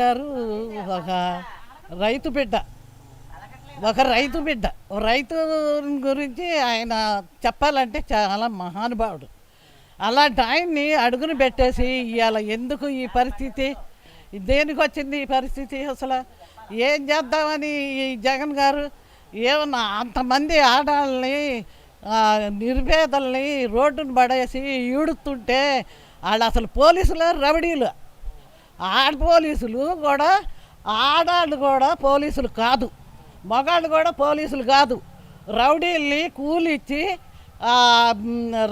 గారు ఒక రైతు బిడ్డ. ఒక రైతు బిడ్డ. రైతు గురించి ఆయన చెప్పాలంటే చాలా మహానుభావుడు. అలాంటి ఆయన్ని అడుగును పెట్టేసి ఇవాళ ఎందుకు ఈ పరిస్థితి? దేనికి వచ్చింది ఈ పరిస్థితి అసలు? ఏం చేద్దామని ఈ జగన్ గారు? ఏమన్నా అంతమంది ఆడాలని నిర్భేదల్ని రోడ్డును పడేసి ఈడుతుంటే వాళ్ళు అసలు పోలీసులు రవడీలు ఆడ పోలీసులు కూడా ఆడాళ్ళు కూడా పోలీసులు కాదు. మగాళ్ళు కూడా పోలీసులు కాదు. రౌడీల్ని కూలిచ్చి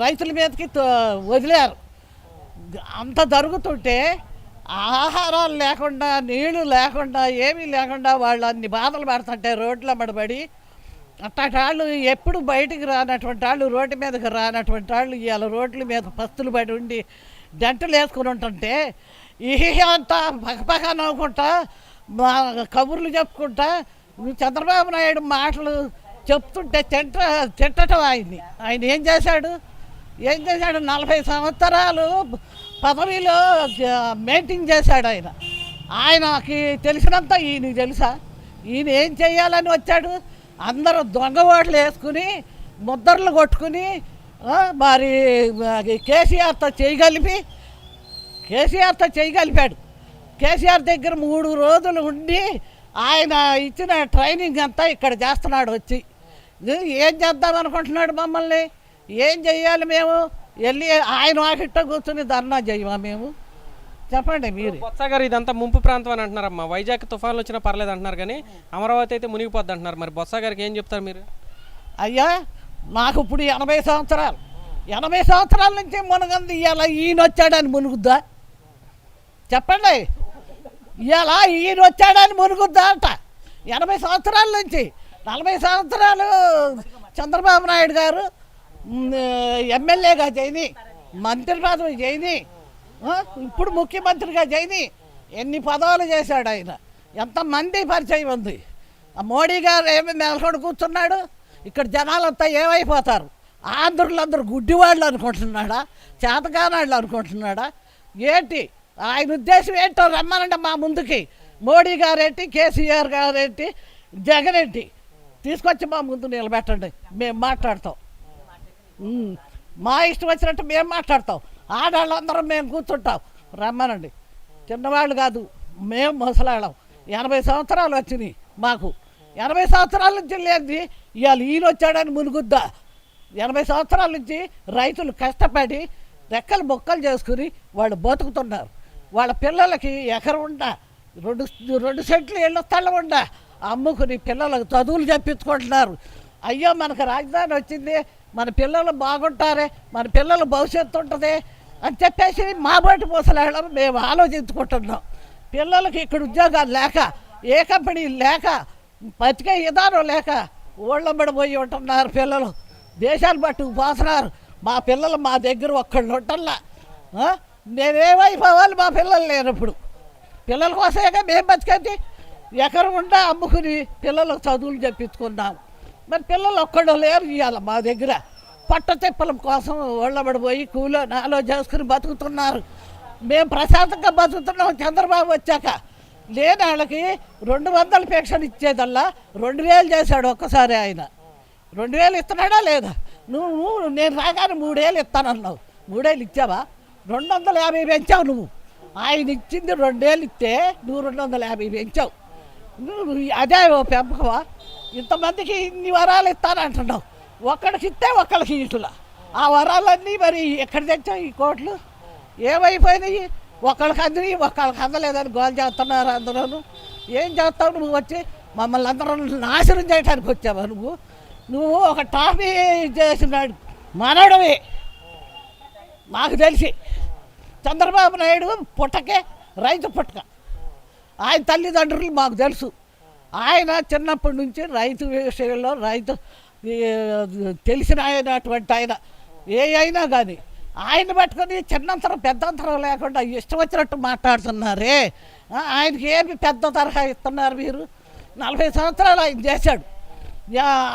రైతుల మీదకి తో- వదిలారు. అంత జరుగుతుంటే ఆహారాలు లేకుండా నీళ్ళు లేకుండా ఏమీ లేకుండా వాళ్ళు అన్ని బాధలు పడుతుంటే రోడ్ల పడబడి అట్లాంటి వాళ్ళు ఎప్పుడు బయటికి రానటువంటి వాళ్ళు రోడ్డు మీదకి రానటువంటి వాళ్ళు ఇవాళ రోడ్ల మీద పస్తులు పడి ఉండి జంటలు వేసుకుని ఉంటుంటే అంతా పక్కపక్క నవ్వుకుంటా మా కబుర్లు చెప్పుకుంటా చంద్రబాబు నాయుడు మాటలు చెప్తుంటే తింట తిట్టడం ఆయన్ని. ఆయన ఏం చేశాడు? ఏం చేశాడు? నలభై సంవత్సరాలు పదవిలో మెయింటైన్ చేశాడు ఆయన. ఆయనకి తెలిసినంత ఈయనకి తెలుసా? ఈయన ఏం చేయాలని వచ్చాడు? అందరూ దొంగ ఓట్లు వేసుకుని ముద్దర్లు కొట్టుకుని మరి కేసీఆర్తో చేయగలిపి కేసీఆర్తో చేయగలిపాడు. కేసీఆర్ దగ్గర మూడు రోజులు ఉండి ఆయన ఇచ్చిన ట్రైనింగ్ అంతా ఇక్కడ చేస్తున్నాడు వచ్చి. ఏం చేద్దాం అనుకుంటున్నాడు మమ్మల్ని? ఏం చెయ్యాలి మేము? వెళ్ళి ఆయన వాకిట్ట కూర్చుని ధర్నా చేయమా మేము? చెప్పండి మీరు. బొత్స గారు ఇదంతా ముంపు ప్రాంతం అని అంటున్నారమ్మా. వైజాగ్ తుఫాన్లు వచ్చినా పర్లేదు అంటున్నారు కానీ అమరావతి అయితే మునిగిపోద్ది అంటున్నారు. మరి బొత్స గారికి ఏం చెప్తారు మీరు? అయ్యా నాకు ఇప్పుడు ఎనభై సంవత్సరాలు. ఎనభై సంవత్సరాల నుంచి మునగంది ఇవాళ ఈయన వచ్చాడని మునుగుద్దా? చెప్పండి. ఇలా ఈయన వచ్చాడని మునుగుద్దాట. ఎనభై సంవత్సరాల నుంచి. నలభై సంవత్సరాలు చంద్రబాబు నాయుడు గారు ఎమ్మెల్యేగా చేయని మంత్రి పదవి చేయని ఇప్పుడు ముఖ్యమంత్రిగా చేయని ఎన్ని పదవులు చేశాడు ఆయన. ఎంతమంది పరిచయం ఉంది. ఆ మోడీ గారు ఏమి నెలకొని కూర్చున్నాడు? ఇక్కడ జనాలంతా ఏమైపోతారు? ఆంధ్రులందరూ గుడ్డివాళ్ళు అనుకుంటున్నాడా? చేతకానాళ్ళు అనుకుంటున్నాడా? ఏంటి? ఆయన ఉద్దేశం ఏంటో రమ్మనండి మా ముందుకి. మోడీ గారేంటి కేసీఆర్ గారేంటి జగన్ ఏంటి? తీసుకొచ్చి మా ముందు నిలబెట్టండి. మేము మాట్లాడతాం. మా ఇష్టం వచ్చినట్టు మేము మాట్లాడతాం. ఆడవాళ్ళందరం మేము కూర్చుంటాం. రమ్మనండి. చిన్నవాళ్ళు కాదు మేము ముసలాళ్ళం. ఎనభై సంవత్సరాలు వచ్చినాయి మాకు. ఎనభై సంవత్సరాల నుంచి లేనిది ఇవాళ ఈయన వచ్చాడని మునుగుద్దా? ఎనభై సంవత్సరాల నుంచి రైతులు కష్టపడి రెక్కలు బొక్కలు చేసుకుని వాళ్ళు బతుకుతున్నారు. వాళ్ళ పిల్లలకి ఎకరం ఉండా రెండు రెండు సెంట్లు ఇళ్ళ స్థలం ఉండా. అమ్ముకుని పిల్లలకు చదువులు చెప్పించుకుంటున్నారు అయ్యో మనకు రాజధాని వచ్చింది. మన పిల్లలు బాగుంటారే మన పిల్లల భవిష్యత్తు ఉంటుంది అని చెప్పేసి మా బయట పోసలేళ్ళం మేము ఆలోచించుకుంటున్నాం. పిల్లలకి ఇక్కడ ఉద్యోగాలు లేక ఏ కంపెనీ లేక బతికే విధానం లేక ఊళ్ళమ్మడి పోయి ఉంటున్నారు పిల్లలు. దేశాలు పట్టుకు పోతున్నారు మా పిల్లలు మా దగ్గర ఒక్కళ్ళు ఉంటల్లా. మేమేమైపోవాలి నేనేమైపోవాలి? మా పిల్లలు లేనప్పుడు. పిల్లల కోసమేగా మేము బతికేది? ఎకరం ఉండా అమ్ముకుని పిల్లలకు చదువులు చెప్పించుకున్నాం మరి పిల్లలు ఒక్కడో లేరు ఇవాళ మా దగ్గర. పట్ట తిప్పల కోసం ఒళ్ళబడిపోయి కూలో నాలో చేసుకుని బతుకుతున్నారు. మేము ప్రశాంతంగా బతుకుతున్నాం చంద్రబాబు వచ్చాక. లేని వాళ్ళకి రెండు వందల పెన్షన్ ఇచ్చేదల్లా రెండు వేలు చేశాడు ఒక్కసారి ఆయన. రెండు వేలు ఇస్తున్నాడా లేదా? నువ్వు నువ్వు నేను రాగానే మూడేళ్ళు ఇస్తానన్నావు. మూడేళ్ళు ఇచ్చావా? రెండు వందల యాభై పెంచావు నువ్వు. ఆయన ఇచ్చింది రెండేళ్ళు ఇస్తే నువ్వు రెండు వందల యాభై పెంచావు. నువ్వు అదే పెంపకమా? ఇంతమందికి ఇన్ని వరాలు ఇస్తానంటున్నావు. ఒక్కడికి ఇస్తే ఒక్కడికి ఇటులా. ఆ వరాలన్నీ మరి ఎక్కడ తెచ్చావు ఈ కోట్లు? ఏమైపోయినాయి? ఒకళ్ళకి అందిని ఒకళ్ళకి అందలేదని గోల్ చేస్తున్నారు అందరూ ఏం చేస్తావు నువ్వు వచ్చి? మమ్మల్ని అందరం నాశనం చేయడానికి వచ్చావా నువ్వు? నువ్వు ఒక టాపీ చేసినాడు. మనవడమే నాకు తెలిసి చంద్రబాబు నాయుడు పుట్టకే రైతు పుట్టక. ఆయన తల్లిదండ్రులు మాకు తెలుసు. ఆయన చిన్నప్పటి నుంచి రైతు విషయంలో రైతు తెలిసిన అయినటువంటి ఆయన. ఏ అయినా కానీ ఆయన పట్టుకొని చిన్నంతరం పెద్దంతరం లేకుండా ఇష్టం వచ్చినట్టు మాట్లాడుతున్నారే. ఆయనకి ఏమి పెద్ద తరహా ఇస్తున్నారు మీరు? నలభై సంవత్సరాలు ఆయన చేశాడు.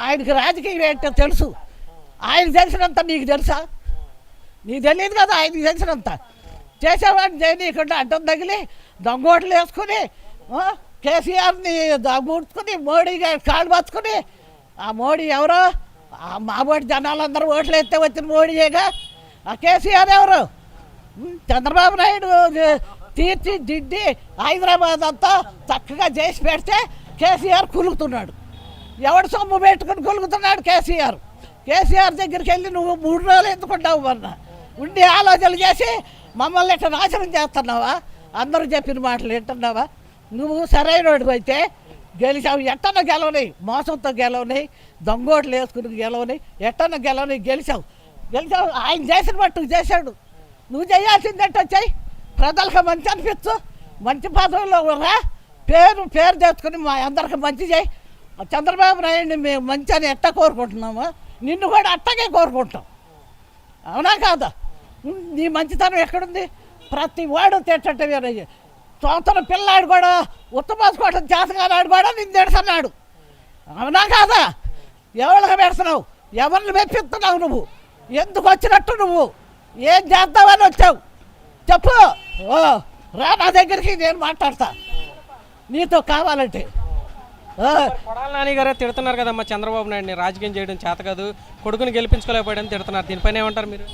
ఆయనకి రాజకీయం ఏంటో తెలుసు. ఆయన తెలిసినంత నీకు తెలుసా? నీకు తెలియదు కదా ఆయనకి తెలిసినంత. చేసేవాడిని చేయనీయకుండా అడ్డం తగిలి దొంగోట్లు వేసుకుని కేసీఆర్ని ముడుచుకుని మోడీ గారి కాళ్ళు పచ్చుకుని ఆ మోడీ ఎవరో? ఆ మాబోటి జనాలందరూ ఓట్లు ఎత్తే వచ్చిన మోడీయేగా? ఆ కేసీఆర్ ఎవరు? చంద్రబాబు నాయుడు తీర్చిదిద్ది తీర్చి హైదరాబాద్ అంతా చక్కగా చేసి పెడితే కేసీఆర్ కులుగుతున్నాడు. ఎవడు సొమ్ము పెట్టుకుని కొలుగుతున్నాడు కేసీఆర్? కేసీఆర్ దగ్గరికి వెళ్ళి నువ్వు మూడు రోజులు ఎందుకుంటావు మొన్న ఉండి ఆలోచనలు చేసి మమ్మల్ని ఇట్లా నాశనం చేస్తున్నావా? అందరూ చెప్పిన మాటలు వింటున్నావా? నువ్వు సరైన అయితే గెలిచావు. ఎట్టన గెలవని మోసంతో గెలవని దొంగోట్లు వేసుకుని గెలవని ఎట్టన గెలవని గెలిచావు. గెలిచావు. ఆయన చేసిన మట్టుకు చేశాడు. నువ్వు చేయాల్సింది ఏంటో చెయ్యి. ప్రజలకు మంచి అనిపించు మంచి పదవుల్లో రా. పేరు పేరు తెచ్చుకుని మా అందరికి మంచి చేయి చంద్రబాబు నాయుడిని మేము మంచి అని ఎట్ట కోరుకుంటున్నాము? నిన్ను కూడా అట్టగే కోరుకుంటాం. అవునా కాదా? నీ మంచితనం ఎక్కడుంది? ప్రతి వాడు తిట్టట్టే వేరే. సంవత్సరం పిల్లాడు కూడా ఉత్తమాసుకోవటం చేతగానాడు కూడా నేను తిడుతున్నాడు. అవునా కాదా? ఎవరికి పెడుతున్నావు? ఎవరిని మెప్పిస్తున్నావు నువ్వు? ఎందుకు వచ్చినట్టు నువ్వు? ఏం చేద్దామని వచ్చావు? చెప్పు. ఓ రా నా దగ్గరికి నేను మాట్లాడతా. నీతో కావాలంటే. కొడాల నాని గారే తిడుతున్నారు కదమ్మా చంద్రబాబు నాయుడిని. రాజకీయం చేయడం చేత కాదు. కొడుకుని గెలిపించుకోలేకపోయాడని తిడుతున్నారు. దీనిపైన ఏమంటారు మీరు?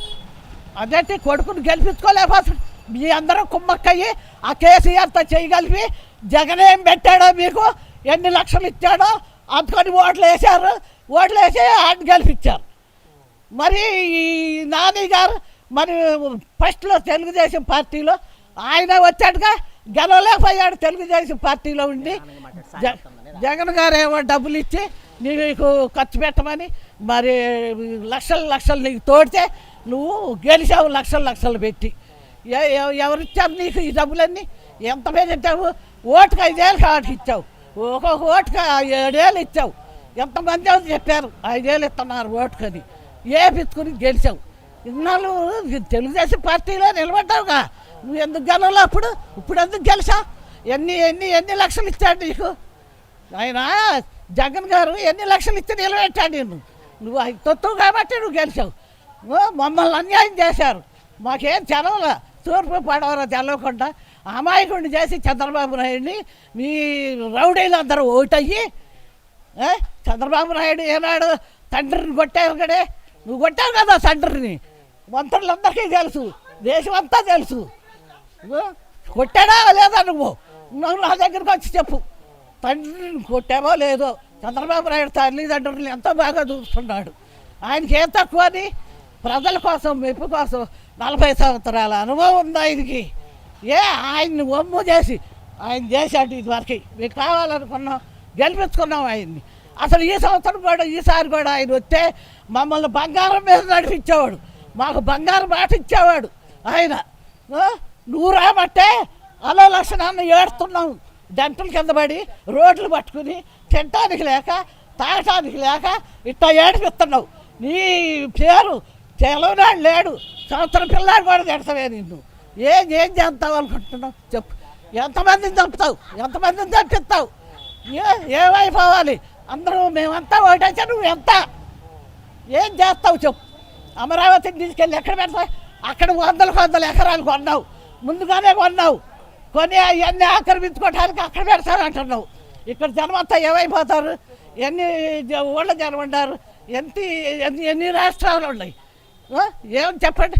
అదేంటి కొడుకుని గెలిపించుకోలేకపోతే మీ అందరూ కుమ్మక్కయ్యి ఆ కేసీఆర్తో చేయగలిపి జగన్ ఏం పెట్టాడో మీకు? ఎన్ని లక్షలు ఇచ్చాడో? అందుకొని ఓట్లు వేశారు. ఓట్లు వేసి ఆయన గెలిపించారు. మరి ఈ నాని గారు మరి ఫస్ట్లో తెలుగుదేశం పార్టీలో ఆయన వచ్చాడుగా గెలవలేకపోయాడు తెలుగుదేశం పార్టీలో ఉండి. జగన్ గారు ఏమో డబ్బులు ఇచ్చి నీకు ఖర్చు పెట్టమని మరి లక్షలు లక్షలు నీకు తోడితే నువ్వు గెలిచావు లక్షలు లక్షలు పెట్టి. ఎవరిచ్చారు నీకు ఈ డబ్బులన్నీ? ఎంత పెట్టావు ఓటుకు ఐదేళ్ళు కాబట్టి ఇచ్చావు. ఒక్కొక్క ఓటుకు ఏడేళ్ళు ఇచ్చావు. ఎంతమంది ఏమో చెప్పారు? ఐదేళ్ళు ఇస్తున్నారు ఓటుకని ఏ పిచ్చుకుని గెలిచావు? ఇన్నాళ్ళు తెలుగుదేశం పార్టీలో నిలబడ్డావుగా. నువ్వు ఎందుకు గెలవలే అప్పుడు? ఇప్పుడు ఎందుకు గెలిచా? ఎన్ని ఎన్ని ఎన్ని లక్షలు ఇచ్చాడు నీకు? ఆయన జగన్ గారు ఎన్ని లక్షలు ఇచ్చి నిలబెట్టాడు నిన్ను? నువ్వు అది తొత్తువు కాబట్టి నువ్వు గెలిచావు. మమ్మల్ని అన్యాయం చేశారు. మాకేం చదవలే తూర్పు పడవరా తెలవకుండా అమాయకుడిని చేసి చంద్రబాబు నాయుడిని మీ రౌడీలు అందరూ ఓటయ్యి చంద్రబాబు నాయుడు ఏనాడు తండ్రిని కొట్టావు కడే నువ్వు కొట్టావు కదా తండ్రిని. మంత్రులందరికీ తెలుసు. దేశం అంతా తెలుసు కొట్టాడా లేదా నువ్వు? నువ్వు నా దగ్గరికి వచ్చి చెప్పు. తండ్రిని కొట్టావో లేదో? చంద్రబాబు నాయుడు తల్లిదండ్రులను ఎంతో బాగా చూస్తున్నాడు. ఆయనకి ఏం తక్కువ అని ప్రజల కోసం మెప్పు కోసం నలభై సంవత్సరాల అనుభవం ఉంది ఆయనకి ఏ ఆయన్ని ఒమ్ము చేసి ఆయన చేశాడు ఇదివరకు మీకు కావాలనుకున్నాం గెలిపించుకున్నాం ఆయన్ని. అసలు ఈ సంవత్సరం కూడా ఈసారి కూడా ఆయన వస్తే మమ్మల్ని బంగారం మీద నడిపించేవాడు. మాకు బంగారం మాట ఇచ్చేవాడు ఆయన. నూరా నువ్వు రాబట్టే అలా లక్షణాన్ని ఏడుస్తున్నాం. డంటల కింద పడి రోడ్లు పట్టుకుని తినటానికి లేక తాగటానికి లేక ఇట్లా ఏడిపిస్తున్నావు. నీ పేరు తెలవనాడు లేడు. సంవత్సరం పిల్లాడు కూడా తిడతావే నిన్ను. ఏం ఏం చేస్తావు అనుకుంటున్నావు? చెప్పు. ఎంతమందిని చంపుతావు? ఎంతమందిని చంపిస్తావు? ఏ ఏమైపోవాలి అందరూ మేమంతా ఓటేసా నువ్వు ఎంత? ఏం చేస్తావు చెప్పు. అమరావతిని తీసుకెళ్ళి ఎక్కడ పెడతావు? అక్కడ వందలకు వందల ఎకరాలు కొన్నావు. ముందుగానే కొన్నావు. కొని అవన్నీ ఆక్రమించుకోవడానికి అక్కడ పెడతానంటున్నావు. ఇక్కడ జనం అంతా ఏమైపోతారు? ఎన్ని జ- ఊళ్ళ జనం ఉన్నారు? ఎంత ఎన్ని ఎన్ని రాష్ట్రాలు ఉన్నాయి? ఏం చెప్పండి?